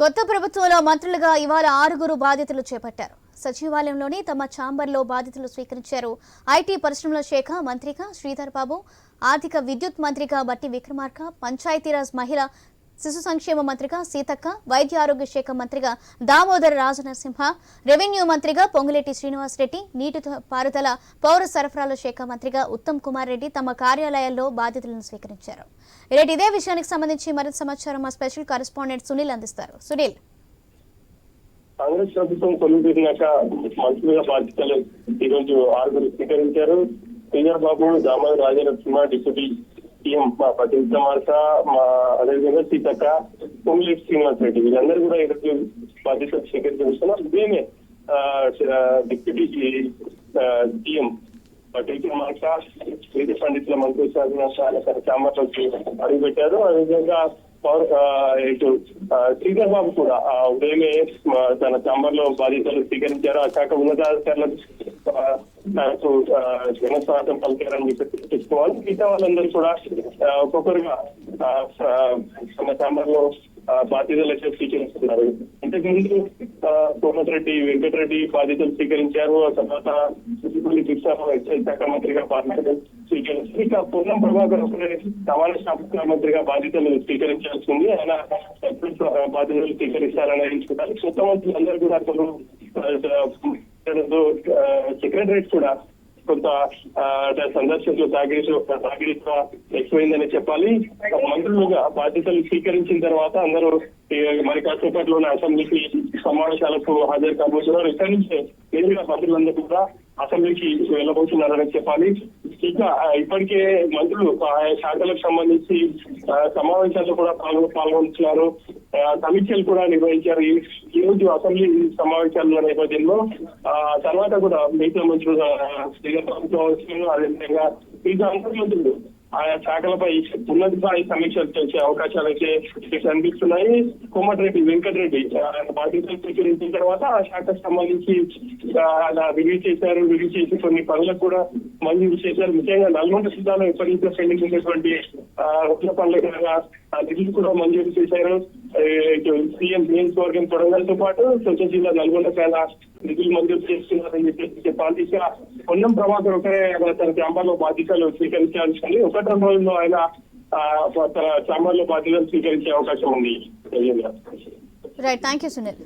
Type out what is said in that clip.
కొత్త ప్రభుత్వంలో మంత్రులుగా ఇవాళ ఆరుగురు బాధ్యతలు చేపట్టారు. సచివాలయంలోని తమ ఛాంబర్లో బాధ్యతలు స్వీకరించారు. ఐటీ పరిశ్రమల శాఖ మంత్రిగా శ్రీధర్ బాబు ఆర్థిక విద్యుత్ మంత్రిగా బట్టి విక్రమార్క పంచాయతీరాజ్ మహిళ శిశు సంక్షేమ మంత్రిగా సీతక్క వైద్య ఆరోగ్య శాఖ మంత్రిగా దామోదర రాజనరసింహ రెవెన్యూ మంత్రిగా పొంగులేటి శ్రీనివాసరెడ్డి నీటి పారుదల పౌర సరఫరాల శాఖ మంత్రిగా ఉత్తమ్ కుమార్ రెడ్డి తమ కార్యాలయాల్లో బాధ్యతలను స్వీకరించారు. రేటు ఇదే విషయానికి సంబంధించి మరింత సమాచారం మా స్పెషల్ కరెస్పాండెంట్ సునీల్ అందిస్తారు. సునీల్. కాంగ్రెస్ ప్రభుత్వం కొలువుదీరినాక మంత్రిగా బాధ్యతలు ఈరోజు ఆరుగురు స్వీకరించారు. సీనియర్ బాబు దామోదర రాజనరసింహ డిప్యూటీ సీఎం మా పతి విక్రమార్క మా అదేవిధంగా సీతక్క పొంగులేటి శ్రీనివాస్ రెడ్డి వీళ్ళందరూ కూడా ఈరోజు బాధ్యతలు స్వీకరించుకున్నారు ఇదేమే ఆ, డిప్యూటీ సీఎం పటి విక్రమార్క వేద పండితుల మంత్రి శాఖ చామర్లో అడుగుపెట్టారు అదేవిధంగా పవర్ ఇటు శ్రీధర్ బాబు కూడా ఆ ఉదయమే తన చాంబర్లో బాధితులు స్వీకరించారు. ఆ శాఖ ఉన్నతాధికారులకు తనకు పలికారని చెప్పి చెప్పుకోవాలి మిగతా వాళ్ళందరూ కూడా ఒక్కొక్కరుగా తమ చాంబర్లో ఆ, బాధ్యతలు అయితే స్వీకరిస్తున్నారు. సోమత్ రెడ్డి కోమటిరెడ్డి వెంకటరెడ్డి బాధ్యతలు స్వీకరించారు. ఆ తర్వాత చిక్కుపల్లి ఎక్సైజ్ శాఖ మంత్రిగా బాధ్యతలు స్వీకరించారు ఇక పొన్నం ప్రభాకర్ ఒకరే రవాణా శాఖ మంత్రిగా బాధ్యతలు స్వీకరించాల్సి ఉంది. ఆయన బాధ్యతలు స్వీకరిస్తారని ఎంచుకుంటారు కొత్త మంత్రులు అందరూ కూడా కొందరు సెక్రటరేట్ కూడా కొంత సందర్శనలు సందర్శకులు తాగిడి ఎక్కువైందని చెప్పాలి. మంత్రులుగా బాధ్యతలు స్వీకరించిన తర్వాత అందరూ ఈ మరి ఉన్న అసెంబ్లీకి సమావేశాలకు హాజరు కాబోతున్నారు. ఇక్కడి నుంచి నేరుగా మంత్రులందరూ కూడా అసెంబ్లీకి వెళ్ళబోతున్నారని చెప్పాలి. ఇంకా ఆ, ఇప్పటికే మంత్రులు ఆయా శాఖలకు సంబంధించి సమావేశాల్లో కూడా పాల్గొ పాల్గొంటున్నారు. ఆ, సమీక్షలు కూడా నిర్వహించారు. ఈ రోజు అసెంబ్లీ సమావేశాల నేపథ్యంలో ఆ తర్వాత కూడా మిగతా మంత్రులు ఆ, కావచ్చు అదేవిధంగా మిగతా అందరి మంత్రులు ఆయా శాఖలపై ఉన్నత స్థాయి సమీక్షలు చేసే అవకాశాలు అయితే కనిపిస్తున్నాయి కోమటిరెడ్డి వెంకటరెడ్డి ఆయన బాధ్యతలు స్వీకరించిన తర్వాత ఆ శాఖకు సంబంధించి అలా రిలీజ్ చేశారు. రిలీజ్ చేసి కొన్ని పనులకు కూడా మంజూరు చేశారు. ముఖ్యంగా నల్గొండ జిల్లాలో ఎప్పటి నుంచో పెండింగ్ ఉన్నటువంటి ఆ, పనులకు నిధులు కూడా మంజూరు చేశారు. సీఎం నియోజకవర్గం కొడంగల్తో పాటు సొంత జిల్లా నల్గొండ పైన నిధులు మంజూరు చేస్తున్నారని చెప్పేసి చెప్పాలి. ఇక పొన్నం ప్రభాకర్ ఒకరే తన చాంబర్లో బాధ్యతలు స్వీకరించాల్సింది. ఒకటి రెండు రోజుల్లో ఆయన తన చాంబర్లో బాధ్యతలు స్వీకరించే అవకాశం ఉంది. Right thank you Sunil